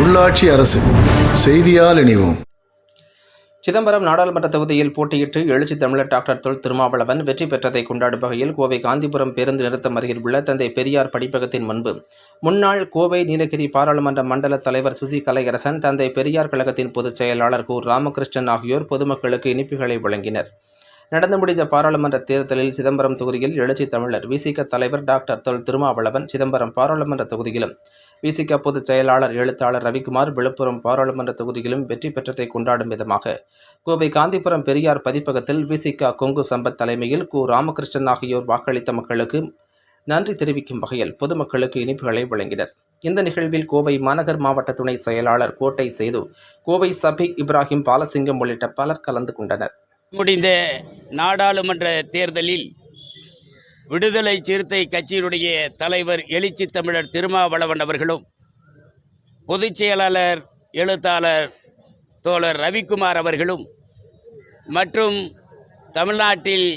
உள்ளாட்சி அரசு. செய்தியால் இணைவோம். சிதம்பரம் நாடாளுமன்ற தொகுதியில் போட்டியிட்டு எழுச்சி தமிழர் டாக்டர் தொல் திருமாவளவன் வெற்றி பெற்றதை கொண்டாடும் வகையில் கோவை காந்திபுரம் பேருந்து நிறுத்தம் அருகில் உள்ள தந்தை பெரியார் படிப்பகத்தின் முன்பு. முன்னாள் கோவை நீலகிரி பாராளுமன்ற மண்டல தலைவர் சுசி கலையரசன் தந்தை பெரியார் கழகத்தின் பொதுச் செயலாளர் கு. ராமகிருஷ்ணன் ஆகியோர் பொதுமக்களுக்கு இனிப்புகளை வழங்கினர். நடந்து முடிந்த பாராளுமன்ற தேர்தலில் சிதம்பரம் தொகுதியில் எழுச்சி தமிழர் விசிக தலைவர் டாக்டர் தொல் திருமாவளவன் சிதம்பரம் பாராளுமன்ற தொகுதியிலும் விசிக பொதுச் செயலாளர் எழுத்தாளர் ரவிக்குமார் விழுப்புரம் பாராளுமன்ற தொகுதியிலும் வெற்றி பெற்றதை கொண்டாடும் விதமாக கோவை காந்திபுரம் பெரியார் பதிப்பகத்தில் விசிக கொங்கு சம்பத் தலைமையில் கு. ராமகிருஷ்ணன் ஆகியோர் வாக்களித்த மக்களுக்கு நன்றி தெரிவிக்கும் வகையில் பொதுமக்களுக்கு இனிப்புகளை வழங்கினர். இந்த நிகழ்வில் கோவை மாநகர் மாவட்ட துணை செயலாளர் கோட்டை செய்து கோவை சபிக் இப்ராஹிம் பாலசிங்கம் உள்ளிட்ட பலர் கலந்து கொண்டனர். முடிந்த நாடாளுமன்ற தேர்தலில் விடுதலை சிறுத்தை கட்சியினுடைய தலைவர் எழுச்சி தமிழர் திருமாவளவன் அவர்களும் பொதுச் செயலாளர் எழுத்தாளர் தோழர் ரவிக்குமார் அவர்களும் மற்றும் தமிழ்நாட்டில்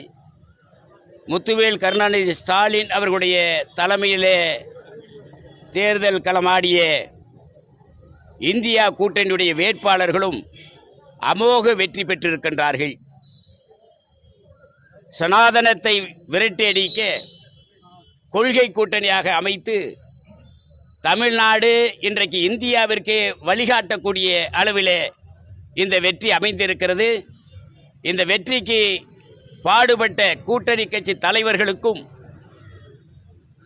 முத்துவேல் கருணாநிதி ஸ்டாலின் அவர்களுடைய தலைமையிலே தேர்தல் களமாடிய இந்தியா கூட்டணியுடைய வேட்பாளர்களும் அமோக வெற்றி பெற்றிருக்கின்றார்கள். சனாதனத்தை விரட்டியடிக்க கொள்கை கூட்டணியாக அமைத்து தமிழ்நாடு இன்றைக்கு இந்தியாவிற்கு வழிகாட்டக்கூடிய அளவிலே இந்த வெற்றி அமைந்திருக்கிறது. இந்த வெற்றிக்கு பாடுபட்ட கூட்டணி கட்சி தலைவர்களுக்கும்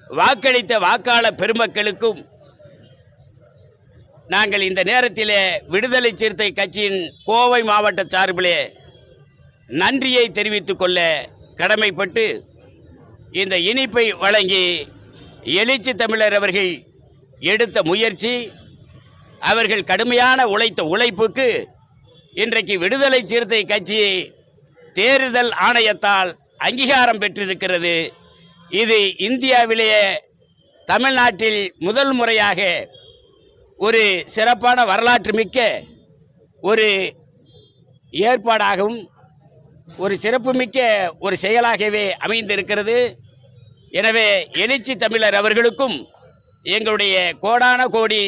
வாக்களித்த வாக்காளர் பெருமக்களுக்கும் நாங்கள் இந்த நேரத்திலே விடுதலை சிறுத்தை கட்சியின் கோவை மாவட்ட சார்பிலே நன்றியை தெரிவித்துக் கொள்ள கடமைப்பட்டு இந்த இனிப்பை வழங்கி எழுச்சி தமிழர் அவர்கள் எடுத்த முயற்சி அவர்கள் கடுமையான உழைத்த உழைப்புக்கு இன்றைக்கு விடுதலை சிறுத்தை கட்சி தேர்தல் ஆணையத்தால் அங்கீகாரம் பெற்றிருக்கிறது. இது இந்தியாவிலேயே தமிழ்நாட்டில் முதல் முறையாக ஒரு சிறப்பான வரலாற்று மிக்க ஒரு ஏற்பாடாகவும் ஒரு சிறப்புமிக்க ஒரு செயலாகவே அமைந்திருக்கிறது. எனவே எழுச்சி தமிழர் அவர்களுக்கும் எங்களுடைய கோடான கோடி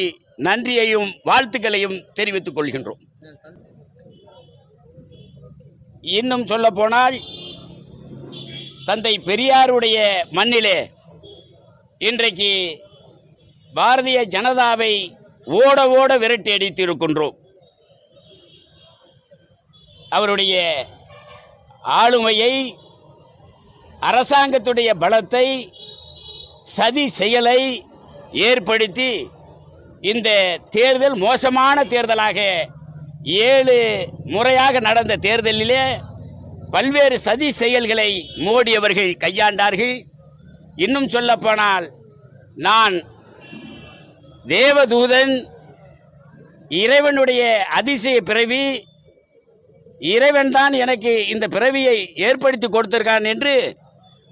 நன்றியையும் வாழ்த்துக்களையும் தெரிவித்துக் கொள்கின்றோம். இன்னும் சொல்ல போனால் தந்தை பெரியாருடைய மண்ணிலே இன்றைக்கு பாரதிய ஜனதாவை ஓட ஓட விரட்டி அடித்திருக்கின்றோம். அவருடைய ஆளுமையை அரசாங்கத்துடைய பலத்தை சதி செயலை ஏற்படுத்தி இந்த தேர்தல் மோசமான தேர்தலாக ஏழு முறையாக நடந்த தேர்தலிலே பல்வேறு சதி செயல்களை மோடி அவர்கள் கையாண்டார்கள். இன்னும் சொல்லப்போனால் நான் தேவதூதன் இறைவனுடைய அதிசய பிறவி இறைவன் தான் எனக்கு இந்த பிறவியை ஏற்படுத்தி கொடுத்திருக்கான் என்று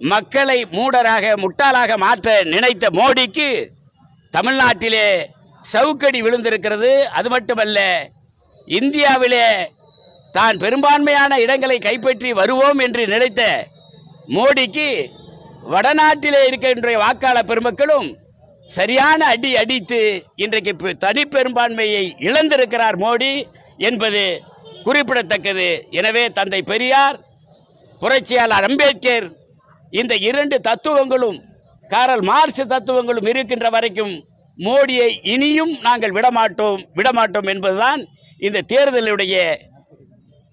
மக்களை மூடராக முட்டாளாக மாற்ற நினைத்த மோடிக்கு தமிழ்நாட்டிலே சவுக்கடி விழுந்திருக்கிறது. அது மட்டுமல்ல இந்தியாவிலே தான் பெரும்பான்மையான இடங்களை கைப்பற்றி வருவோம் என்று நினைத்த மோடிக்கு வடநாட்டிலே இருக்கின்ற வாக்காளர் பெருமக்களும் சரியான அடி அடித்து இன்றைக்கு தனிப்பெரும்பான்மையை இழந்திருக்கிறார் மோடி என்பது குறிப்பிடத்தக்கது. எனவே தந்தை பெரியார் புரட்சியாளர் அம்பேத்கர் இந்த இரண்டு தத்துவங்களும் காரல் மார்க்ஸ் தத்துவங்களும் இருக்கின்ற வரைக்கும் மோடியை இனியும் நாங்கள் விடமாட்டோம் விடமாட்டோம் என்பதுதான் இந்த தேர்தலுடைய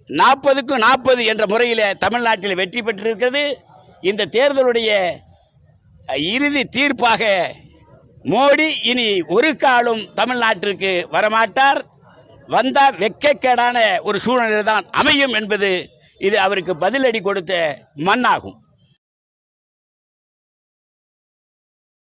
நாற்பதுக்கும் நாற்பது என்ற முறையில் தமிழ்நாட்டில் வெற்றி பெற்றிருக்கிறது. இந்த தேர்தலுடைய இறுதி தீர்ப்பாக மோடி இனி ஒரு காலும் தமிழ்நாட்டிற்கு வரமாட்டார். வந்தால் வெக்கக்கேடான ஒரு சூழ்நிலை தான் அமையும் என்பது இது அவருக்கு பதிலடி கொடுத்த மண்ணாகும்.